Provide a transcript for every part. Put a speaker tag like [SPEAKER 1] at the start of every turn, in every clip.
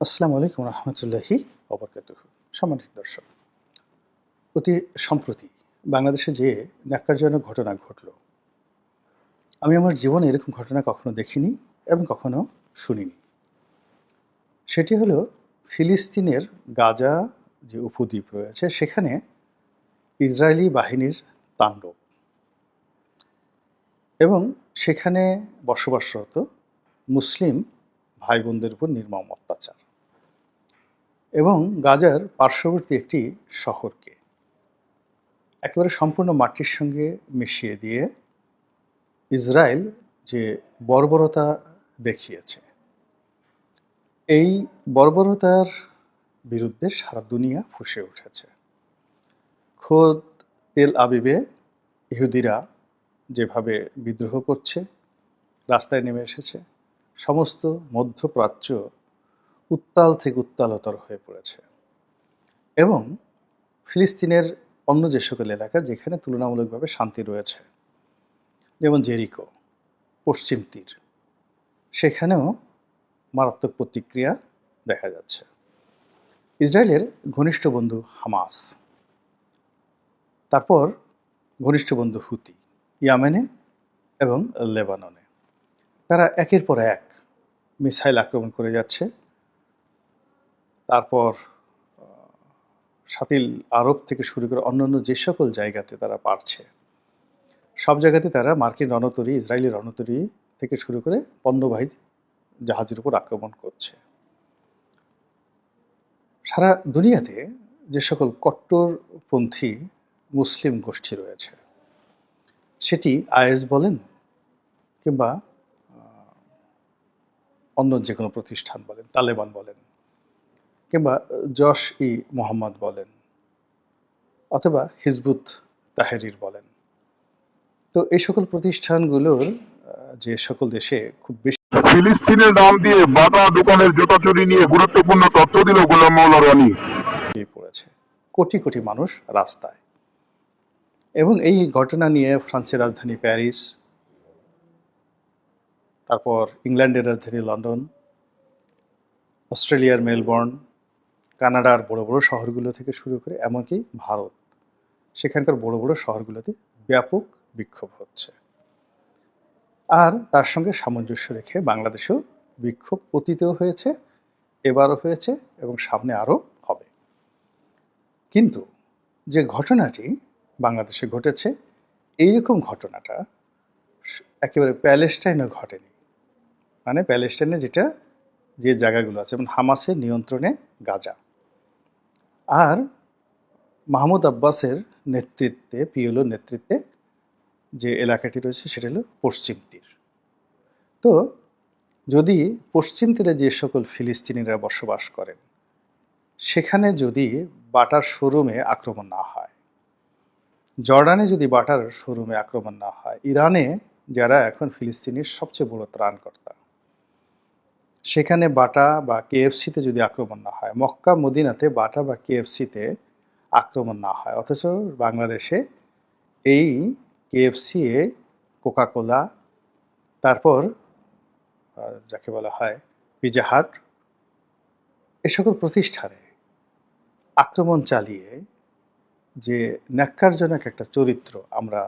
[SPEAKER 1] আসসালামু আলাইকুম রহমতুল্লাহি অবরকাত সম্মানিত দর্শক, অতি সম্প্রতি বাংলাদেশে যে ন্যাক্কারজনক ঘটনা ঘটল, আমি আমার জীবনে এরকম ঘটনা কখনো দেখিনি এবং কখনো শুনিনি। সেটি হলো ফিলিস্তিনের গাজা যে উপদ্বীপ রয়েছে, সেখানে ইসরায়েলি বাহিনীর তাণ্ডব এবং সেখানে বসবাসরত মুসলিম ভাই বোনদের উপর নির্মম অত্যাচার। এবং গাজার পার্শ্ববর্তী একটি শহরকে। একেবারে সম্পূর্ণ মাটির সঙ্গে মিশিয়ে দিয়ে ইসরায়েল যে বর্বরতা দেখিয়েছে, এই বর্বরতার বিরুদ্ধে সারা দুনিয়া ফুসে উঠেছে। খোদ তেল আবিবে ইহুদিরা যেভাবে বিদ্রোহ করছে, রাস্তায় নেমে এসেছে, সমস্ত মধ্যপ্রাচ্য উত্তাল থেকে উত্তালতর হয়ে পড়েছে। এবং ফিলিস্তিনের অন্য যে সকল এলাকা যেখানে তুলনামূলকভাবে শান্তি রয়েছে, যেমন জেরিকো, পশ্চিম তীর, সেখানেও মারাত্মক প্রতিক্রিয়া দেখা যাচ্ছে। ইসরায়েলের ঘনিষ্ঠ বন্ধু হামাস, তারপর ঘনিষ্ঠ বন্ধু হুতি, ইয়ামেনে এবং লেবাননে। তারা একের পর এক মিসাইল আক্রমণ করে যাচ্ছে। তারপর সাতিল আরব থেকে শুরু করে অন্যান্য যে সকল জায়গাতে তারা পারছে, সব জায়গাতে তারা মার্কিন রণতরী, ইসরায়েলি রণতরী থেকে শুরু করে পণ্যবাহী জাহাজের উপর আক্রমণ করছে। সারা দুনিয়াতে যে সকল কট্টরপন্থী মুসলিম গোষ্ঠী রয়েছে, সেটি আইএস বলেন কিংবা অন্য যে কোনো প্রতিষ্ঠান বলেন, তালেবান বলেন কিংবা জশ ই মোহাম্মদ বলেন অথবা হিজবুত তাহেরির বলেন। তো এই সকল প্রতিষ্ঠানগুলোর যে সকল দেশে খুব বেশি
[SPEAKER 2] ফিলিস্তিনের নাম দিয়ে বাটা দোকানের জুতা চুরি নিয়ে গুরুত্বপূর্ণ তথ্য দিল গোলাম মাওলা রানী।
[SPEAKER 1] পড়েছে। কোটি কোটি মানুষ রাস্তায়। এবং এই ঘটনা নিয়ে ফ্রান্সের রাজধানী প্যারিস তারপর ইংল্যান্ডের রাজধানী লন্ডন অস্ট্রেলিয়ার মেলবোর্ন কানাডার বড় বড় শহরগুলো থেকে শুরু করে এমনকি ভারত, সেখানকার বড় বড় শহরগুলোতে ব্যাপক বিক্ষোভ হচ্ছে। আর তার সঙ্গে সামঞ্জস্য রেখে বাংলাদেশেও বিক্ষোভ অতীতেও হয়েছে, এবারও হয়েছে এবং সামনে আরও হবে। কিন্তু যে ঘটনাটি বাংলাদেশে ঘটেছে এইরকম ঘটনাটা একেবারে প্যালেস্টাইনে ঘটেনি। মানে প্যালেস্টাইনে যেটা যে জায়গাগুলো আছে, যেমন হামাসের নিয়ন্ত্রণে গাজা। আর মাহমুদ আব্বাসের নেতৃত্বে পিএলওর নেতৃত্বে যে এলাকাটি রয়েছে সেটা হলো পশ্চিম তীর। তো যদি পশ্চিম তীরে যে সকল ফিলিস্তিনিরা বসবাস করেন, সেখানে যদি বাটার শোরুমে আক্রমণ না হয়, জর্ডানে যদি বাটার শোরুমে আক্রমণ না হয়, ইরানে যারা এখন ফিলিস্তিনের সবচেয়ে বড় ত্রাণকর্তা সেখানে বাটা বা কেএফসিতে যদি আক্রমণ না হয়, মক্কা, মদিনাতে বাটা বা কেএফসিতে আক্রমণ না হয়, অথচ বাংলাদেশে এই কেএফসি এ কোকাকোলা, তারপর যাকে বলা হয় পিজাহাট এ সকল প্রতিষ্ঠানে আক্রমণ চালিয়ে যে ন্যাক্কারজনক একটা চরিত্র আমরা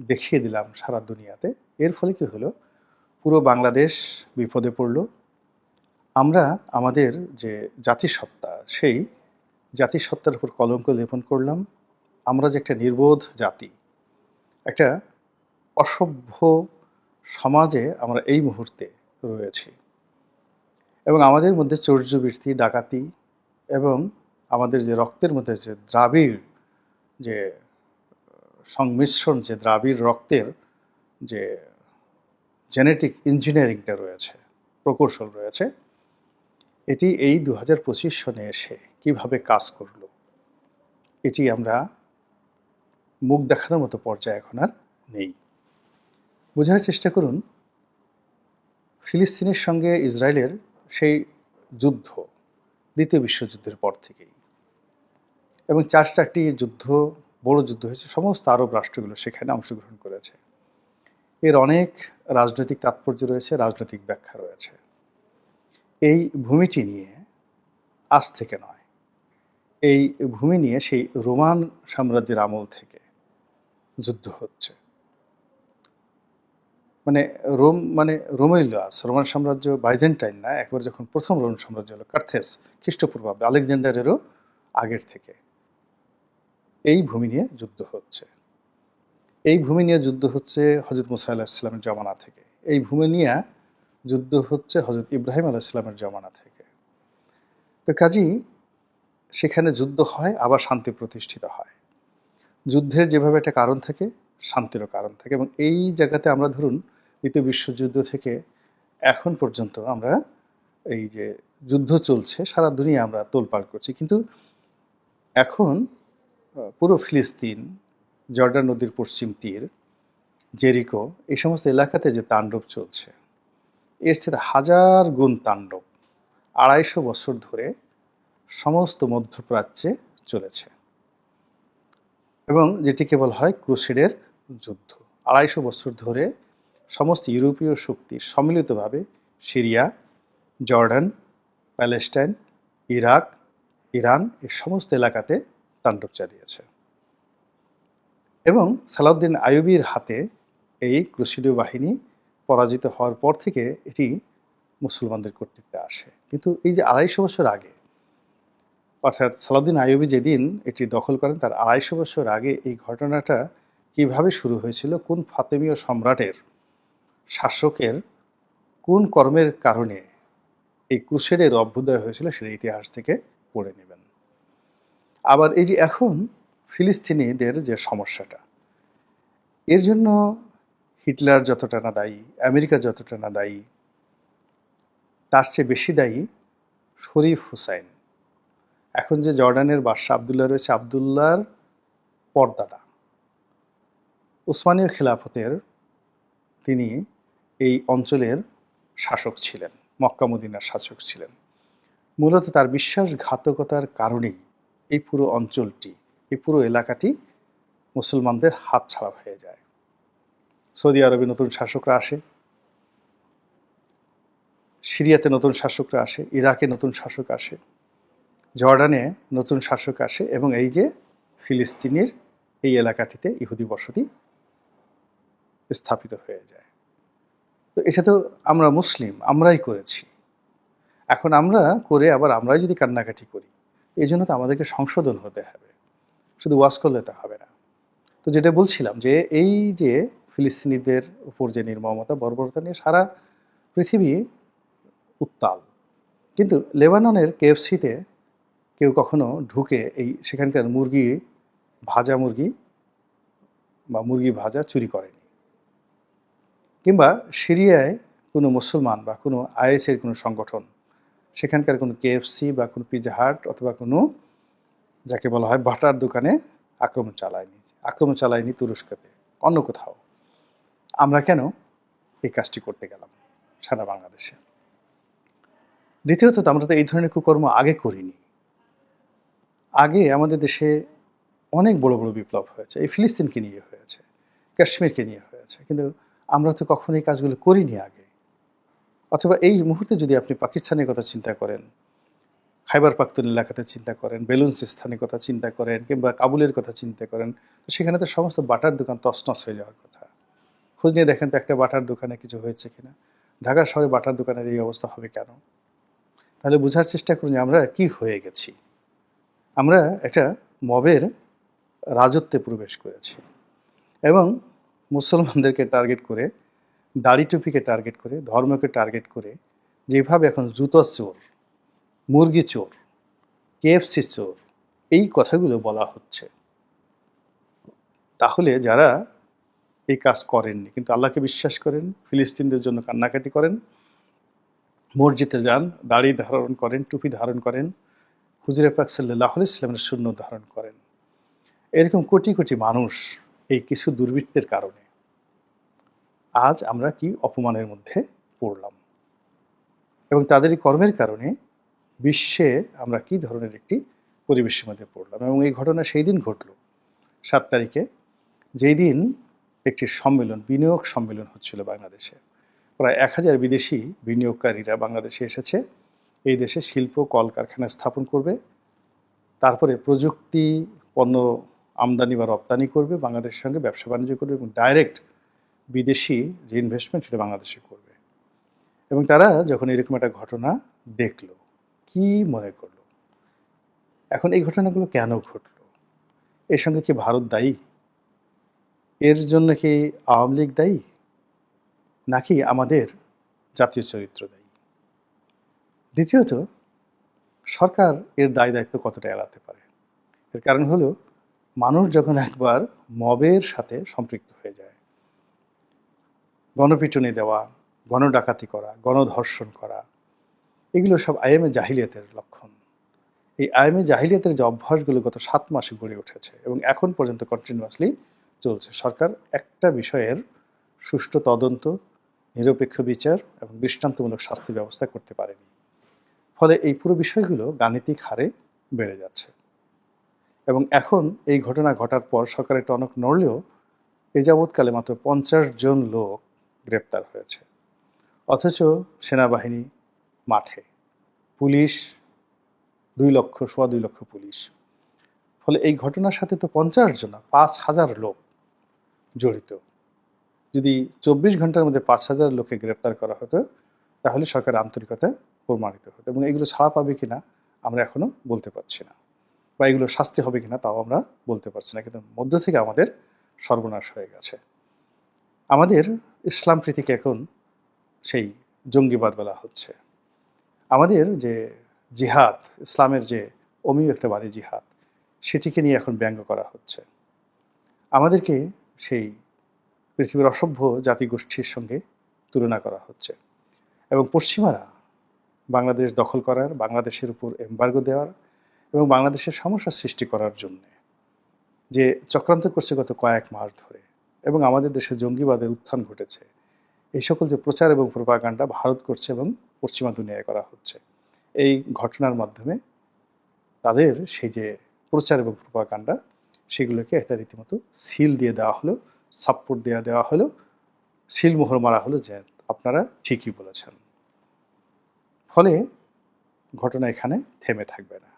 [SPEAKER 1] দেখিয়ে দিলাম সারা দুনিয়াতে, এর ফলে কি হলো? পুরো বাংলাদেশ বিপদে পড়ল। আমরা আমাদের যে জাতিসত্তা, সেই জাতিসত্তার উপর কলঙ্ক লেপন করলাম। আমরা যে একটা নির্বোধ জাতি, একটা অসভ্য সমাজে আমরা এই মুহূর্তে রয়েছি। এবং আমাদের মধ্যে চৌর্যবৃত্তি ডাকাতি এবং আমাদের যে রক্তের মধ্যে যে দ্রাবিড়, যে সংমিশ্রণ, যে দ্রাবিড় রক্তের যে জেনেটিক ইঞ্জিনিয়ারিংটা রয়েছে, প্রকৌশল রয়েছে এটি এই দু পঁচিশ সনে এসে কীভাবে কাজ করল? এটি আমরা মুখ দেখানোর মতো পর্যায়ে এখন আর নেই। বোঝার চেষ্টা করুন, ফিলিস্তিনের সঙ্গে ইসরায়েলের সেই যুদ্ধ, দ্বিতীয় বিশ্বযুদ্ধের পর থেকেই। এবং চার চারটি যুদ্ধ, বড় যুদ্ধ হয়েছে, সমস্ত আরব রাষ্ট্রগুলো সেখানে অংশগ্রহণ করেছে। এর অনেক রাজনৈতিক তাৎপর্য রয়েছে, রাজনৈতিক ব্যাখ্যা রয়েছে। এই ভূমিটি নিয়ে আজ থেকে নয়। এই ভূমি নিয়ে সেই রোমান সাম্রাজ্যের আমল থেকে যুদ্ধ হচ্ছে। মানে রোম মানে রোমেলিয়াস রোমান সাম্রাজ্য বাইজেন্টাইন না, একবার যখন প্রথম রোমান সাম্রাজ্য হলো, কার্থেস খ্রিস্টপূর্বাব্দে আলেকজান্ডারেরও আগের থেকে এই ভূমি নিয়ে যুদ্ধ হচ্ছে। এই ভূমি নিয়ে যুদ্ধ হচ্ছে হজরত মুসা আল্লাহ ইসলামের জমানা থেকে। এই ভূমি নিয়ে যুদ্ধ হচ্ছে হজরত ইব্রাহিম আলাহ ইসলামের জমানা থেকে। তো কাজী, সেখানে যুদ্ধ হয়, আবার শান্তি প্রতিষ্ঠিত হয়। যুদ্ধের যেভাবে একটা কারণ থাকে, শান্তিরও কারণ থাকে। এবং এই জায়গাতে আমরা ধরুন, দ্বিতীয় বিশ্বযুদ্ধ থেকে এখন পর্যন্ত আমরা এই যে যুদ্ধ চলছে, সারা দুনিয়া আমরা তোলপাড় করছি। কিন্তু এখন পুরো ফিলিস্তিন, জর্ডান নদীর পশ্চিম তীর, জেরিকো, এই সমস্ত এলাকাতে যে তাণ্ডব চলছে এর চেয়ে হাজার গুণ তাণ্ডব। আড়াইশো বছর ধরে সমস্ত মধ্যপ্রাচ্যে চলেছে। এবং যেটিকে বলা হয় ক্রুসেডের যুদ্ধ। আড়াইশো বছর ধরে সমস্ত ইউরোপীয় শক্তি সম্মিলিতভাবে Syria, Jordan, Palestine, Iraq, Iran এই সমস্ত এলাকাতে তাণ্ডব চালিয়েছে। এবং সালাউদ্দিন আইয়ুবির হাতে এই ক্রুসিডীয় বাহিনী পরাজিত হওয়ার পর থেকে এটি মুসলমানদের কর্তৃত্বে আসে। কিন্তু এই যে আড়াইশো বছর আগে, অর্থাৎ সালাউদ্দিন আইয়ুবী যেদিন এটি দখল করেন, তার আড়াইশো বছর আগে এই ঘটনাটা কীভাবে শুরু হয়েছিল, কোন ফাতেমীয় সম্রাটের শাসকের কোন কর্মের কারণে এই ক্রুসেডের অভ্যুদয় হয়েছিল সেটা ইতিহাস থেকে পড়ে নেবেন। আবার এই যে এখন ফিলিস্তিনিদের যে সমস্যাটা, এর জন্য হিটলার যতটা না দায়ী, আমেরিকা যতটা না দায়ী, তার চেয়ে বেশি দায়ী শরীফ হুসাইন। এখন যে জর্ডানের বাদশাহ আবদুল্লাহ রয়েছে, আবদুল্লাহর পরদাদা। উসমানীয় খেলাফতের তিনি এই অঞ্চলের শাসক ছিলেন, মক্কা মদিনার শাসক ছিলেন। মূলত তার বিশ্বাসঘাতকতার কারণেই এই পুরো অঞ্চলটি, এই পুরো এলাকাটি মুসলমানদের হাতছাড়া হয়ে যায়। সৌদি আরবে নতুন শাসকরা আসে, সিরিয়াতে নতুন শাসকরা আসে, ইরাকে নতুন শাসক আসে, জর্ডানে নতুন শাসক আসে এবং এই যে ফিলিস্তিনের এই এলাকাটিতে ইহুদি বসতি স্থাপিত হয়ে যায়। তো এটা তো আমরা মুসলিম, আমরাই করেছি। এখন আমরা করে আবার আমরাই যদি কান্নাকাটি করি, এই জন্য তো আমাদেরকে সংশোধন হতে হবে। শুধু ওয়াজ করলে তো হবে না। তো যেটা বলছিলাম যে এই যে ফিলিস্তিনিদের উপর যে নির্মমতা, বর্বরতা নিয়ে সারা পৃথিবী উত্তাল। কিন্তু লেবাননের কেএফসিতে কেউ কখনো ঢুকে এই সেখানকার মুরগি, ভাজা মুরগি বা মুরগি ভাজা চুরি করেনি। কিংবা সিরিয়ায় কোনো মুসলমান বা কোনো আইএসের কোনো সংগঠন, সেখানকার কোনো কেএফসি বা কোনো পিজা হাট অথবা কোনো যাকে বলা হয় বাটার দোকানে আক্রমণ চালায়নি আক্রমণ চালায়নি তুরস্কতে অন্য কোথাও। আমরা কেন এই কাজটি করতে গেলাম সারা বাংলাদেশে? দ্বিতীয়ত আমরা তো এই ধরনের কুকর্ম আগে করিনি। আগে আমাদের দেশে অনেক বড় বড় বিপ্লব হয়েছে। এই ফিলিস্তিনকে নিয়ে হয়েছে, কাশ্মীরকে নিয়ে হয়েছে। কিন্তু আমরা তো কখনো এই কাজগুলো করিনি আগে। অথবা এই মুহূর্তে যদি আপনি পাকিস্তানের কথা চিন্তা করেন, খাইবার পাখতুন এলাকাতে চিন্তা করেন, বেলুন্স স্থানের কথা চিন্তা করেন, কিংবা কাবুলের কথা চিন্তা করেন, তো সেখানে তো সমস্ত বাটার দোকান তছনছ হয়ে যাওয়ার কথা। খোঁজ নিয়ে দেখেন তো একটা বাটার দোকানে কিছু হয়েছে কিনা। ঢাকা শহরে বাটার দোকানের এই অবস্থা হবে কেন? তাহলে বোঝার চেষ্টা করুন যে আমরা কি হয়ে গেছি। আমরা একটা মবের রাজত্বে প্রবেশ করেছি এবং মুসলমানদেরকে টার্গেট করে, দাড়ি টুপিকে টার্গেট করে, ধর্মকে টার্গেট করে, যেভাবে এখন জুতো চোর, মুরগি চোর, কেএফসি চোর, এই কথাগুলো বলা হচ্ছে। তাহলে যারা এই কাজ করেননি। কিন্তু আল্লাহকে বিশ্বাস করেন, ফিলিস্তিনদের জন্য কান্নাকাটি করেন, মসজিদে যান, দাড়ি ধারণ করেন, টুপি ধারণ করেন, হুজুরে পাক ইসলামের শূন্য ধারণ করেন। এরকম কোটি কোটি মানুষ এই কিছু দুর্বৃত্তের কারণে আজ আমরা কি অপমানের মধ্যে পড়লাম? এবং তাদের এই কর্মের কারণে বিশ্বে আমরা কি ধরনের একটি পরিবেশের মধ্যে পড়লাম? এবং এই ঘটনা সেই দিন ঘটল, সাত তারিখে। যেই দিন একটি সম্মেলন, বিনিয়োগ সম্মেলন হচ্ছিল বাংলাদেশে। প্রায় এক হাজার বিদেশি বিনিয়োগকারীরা বাংলাদেশে এসেছে। এই দেশে শিল্প, কলকারখানা স্থাপন করবে। তারপরে প্রযুক্তি, পণ্য আমদানি বা রপ্তানি করবে, বাংলাদেশের সঙ্গে ব্যবসা বাণিজ্য করবে এবং ডাইরেক্ট বিদেশি যে ইনভেস্টমেন্ট সেটা বাংলাদেশে করবে। এবং তারা যখন এরকম একটা ঘটনা দেখল, কি মনে করল? এখন এই ঘটনাগুলো কেন ঘটলো? এর সঙ্গে কি ভারত দায়ী? এর জন্য কি আওয়ামী লীগ দায়ী? নাকি আমাদের জাতীয় চরিত্র দায়ী? দ্বিতীয়ত, সরকার এর দায় দায়িত্ব কতটা এড়াতে পারে? এর কারণ হলো, মানুষ যখন একবার মবের সাথে সম্পৃক্ত হয়ে যায়, গণপিটুনি দেওয়া, গণডাকাতি করা, গণধর্ষণ করা, এগুলো সব আইএমএ জাহিলিয়াতের লক্ষণ। এই আইএমএ জাহিলিয়াতের যে অভ্যাসগুলো গত সাত মাসে গড়ে উঠেছে এবং এখন পর্যন্ত কন্টিনিউয়াসলি চলছে। সরকার একটা বিষয়ের সুষ্ঠু তদন্ত, নিরপেক্ষ বিচার এবং দৃষ্টান্তমূলক শাস্তি ব্যবস্থা করতে পারেনি। ফলে এই পুরো বিষয়গুলো গাণিতিক হারে বেড়ে যাচ্ছে। এবং এখন এই ঘটনা ঘটার পর সরকারের টনক নড়লেও এ যাবৎকালে মাত্র পঞ্চাশ জন লোক গ্রেপ্তার হয়েছে। অথচ সেনাবাহিনী মাঠে। পুলিশ দুই লক্ষ, সোয়া দুই লক্ষ পুলিশ। ফলে এই ঘটনার সাথে তো পঞ্চাশ জন পাঁচ হাজার লোক। জড়িত। যদি চব্বিশ ঘণ্টার মধ্যে পাঁচ হাজার লোককে গ্রেপ্তার করা হতো, তাহলে সরকারের আন্তরিকতা প্রমাণিত হতো। এবং এগুলো ছাড়া পাবে কিনা আমরা এখনও বলতে পারছি না। বা এগুলো শাস্তি হবে কিনা তাও আমরা বলতে পারছি না। কিন্তু মধ্য থেকে আমাদের সর্বনাশ হয়ে গেছে। আমাদের ইসলাম প্রীতিকে এখন সেই জঙ্গিবাদ বলা হচ্ছে। আমাদের যে জিহাদ, ইসলামের যে অমীয় একটা বাদী জিহাদ, সেটিকে নিয়ে এখন ব্যঙ্গ করা হচ্ছে। আমাদেরকে সেই পৃথিবীর অসভ্য জাতিগোষ্ঠীর সঙ্গে তুলনা করা হচ্ছে। এবং পশ্চিমারা বাংলাদেশ দখল করার, বাংলাদেশের উপর এম্বার্গো দেওয়ার এবং বাংলাদেশের সমস্যা সৃষ্টি করার জন্য যে চক্রান্ত করছে গত কয়েক মাস ধরে এবং আমাদের দেশে জঙ্গিবাদের উত্থান ঘটেছে, এই সকল যে প্রচার এবং প্রপাগান্ডা ভারত করছে এবং পশ্চিমা দুনিয়ায় করা হচ্ছে, এই ঘটনার মাধ্যমে তাদের সেই যে প্রচার এবং প্রপাগান্ডা সেগুলোকে একটা রীতিমতো সিল দিয়ে দেওয়া হলো সাপোর্ট দেওয়া দেওয়া হলো সিল মোহর মারা হলো যে আপনারা ঠিকই বলেছেন। ফলে ঘটনা এখানে থেমে থাকবে না।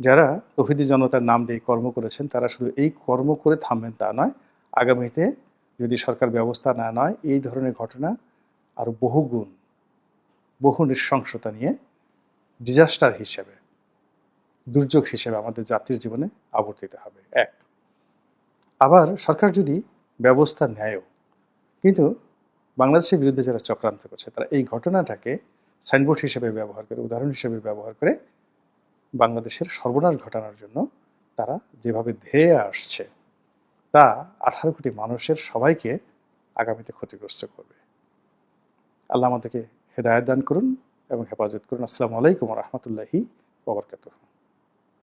[SPEAKER 1] যারা তহিদি জনতার নাম দিয়ে কর্ম করেছেন, তারা শুধু এই কর্ম করে থামবেন তা নয়, আগামীতে যদি সরকার ব্যবস্থা না নয়, এই ধরনের ঘটনা আরও বহুগুণ, বহু নৃশংসতা নিয়ে ডিজাস্টার হিসেবে দুর্যোগ হিসেবে আমাদের জাতির জীবনে আবর্তিত হবে। এক। আবার সরকার যদি ব্যবস্থা নেয়ও, কিন্তু বাংলাদেশের বিরুদ্ধে যারা চক্রান্ত করছে, তারা এই ঘটনাটাকে সাইনবোর্ড হিসেবে ব্যবহার করে, উদাহরণ হিসেবে ব্যবহার করে বাংলাদেশের সর্বনাশ ঘটানোর জন্য তারা যেভাবে ধেয়ে আসছে, তা আঠারো কোটি মানুষের সবাইকে আগামীতে ক্ষতিগ্রস্ত করবে। আল্লাহ আমাদেরকে হেদায়ত দান করুন এবং হেফাজত করুন। আসসালামু আলাইকুম রহমতুল্লাহি ওবরকাতুহ